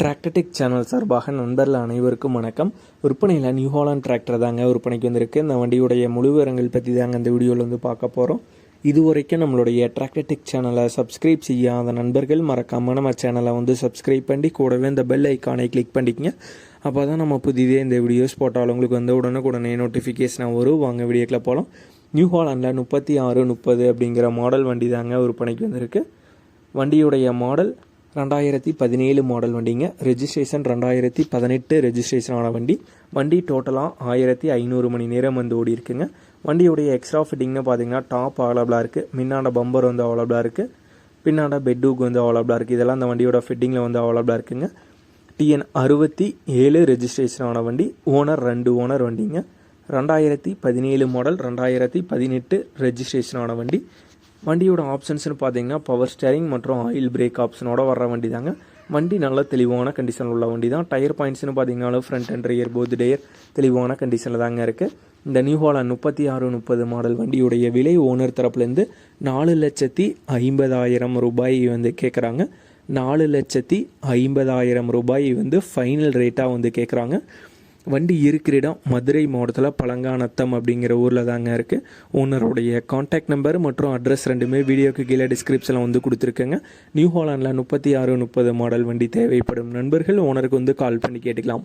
Tractor Tech channel சார்பாக நண்பர்கள் அனைவருக்கும் வணக்கம். விற்பனையில் நியூ ஹாலாண்ட் டிராக்டர் தாங்க விற்பனைக்கு வந்திருக்கு. இந்த வண்டியுடைய முழு விவரங்கள் பற்றி தாங்க இந்த வீடியோவில் வந்து பார்க்க போகிறோம் இதுவரைக்கும் நம்மளுடைய டிராக்டர்டெக் சேனலை சப்ஸ்கிரைப் செய்யாத நண்பர்கள் மறக்காமல் நம்ம சேனலை வந்து சப்ஸ்கிரைப் பண்ணி கூடவே இந்த பெல் ஐக்கானை கிளிக் பண்ணிக்கங்க. அப்போ தான் நம்ம புதிதே இந்த வீடியோஸ் போட்டாலும் உங்களுக்கு வந்து உடனுக்குடனே நோட்டிஃபிகேஷனாக வரும். வாங்க வீடியோக்கில் போகலாம் நியூ ஹாலாண்டில் முப்பத்தி ஆறு முப்பது அப்படிங்கிற மாடல் வண்டி தாங்க விற்பனைக்கு வந்திருக்கு. வண்டியுடைய மாடல் ரெண்டாயிரத்தி பதினேழு மாடல் வண்டிங்க. ரெஜிஸ்ட்ரேஷன் ரெண்டாயிரத்தி பதினெட்டு ரெஜிஸ்ட்ரேஷன் ஆன வண்டி. வண்டி டோட்டலாக ஆயிரத்தி ஐநூறு மணி நேரம் வந்து ஓடி இருக்குங்க. வண்டியுடைய எக்ஸ்ட்ரா ஃபிட்டிங்னு பார்த்தீங்கன்னா டாப் அவைலபிளாக இருக்குது முன்னாட பம்பர் வந்து அவைலபிளாக இருக்குது பின்னாண்ட பெட்டூக் வந்து அவைலபிளாக இருக்குது இதெல்லாம் அந்த வண்டியோட ஃபிட்டிங்கில் வந்து அவைலபிளாக இருக்குங்க. டிஎன் அறுபத்தி ஏழு ரெஜிஸ்ட்ரேஷன் ஆன வண்டி. ஓனர் ரெண்டு ஓனர் வண்டிங்க. ரெண்டாயிரத்தி பதினேழு மாடல் ரெண்டாயிரத்தி பதினெட்டு ரெஜிஸ்ட்ரேஷன் ஆன வண்டி. வண்டியோட ஆப்ஷன்ஸ்னு பார்த்தீங்கன்னா பவர் ஸ்டேரிங் மற்றும் ஆயில் பிரேக் ஆப்ஷனோட வர வண்டி தாங்க வண்டி நல்ல தெளிவான கண்டிஷனில் உள்ள வண்டி தான் டயர் பாயிண்ட்ஸ்னு பார்த்தீங்கன்னாலும் front and rear both tyre தெளிவான கண்டிஷனில் தாங்க இருக்குது இந்த நியூ ஹாலண்ட் முப்பத்தி ஆறு முப்பது மாடல் வண்டியுடைய விலை ஓனர் தரப்புலேருந்து நாலு லட்சத்தி ஐம்பதாயிரம் ரூபாய் வந்து கேட்குறாங்க நாலு லட்சத்தி ஐம்பதாயிரம் ரூபாய் வந்து ஃபைனல் ரேட்டாக வந்து கேட்குறாங்க வண்டி இருக்கிற இடம் மதுரை மாவட்டத்தில் பழங்கானத்தம் அப்படிங்கிற ஊரில் தாங்க இருக்குது ஓனருடைய காண்டாக்ட் நம்பர் மற்றும் அட்ரஸ் ரெண்டுமே வீடியோக்கு கீழே டிஸ்கிரிப்ஷனில் வந்து கொடுத்துருக்கேங்க. நியூ ஹாலாண்டில் முப்பத்தி ஆறு முப்பது மாடல் வண்டி தேவைப்படும். நண்பர்கள் ஓனருக்கு வந்து கால் பண்ணி கேட்டுக்கலாம்.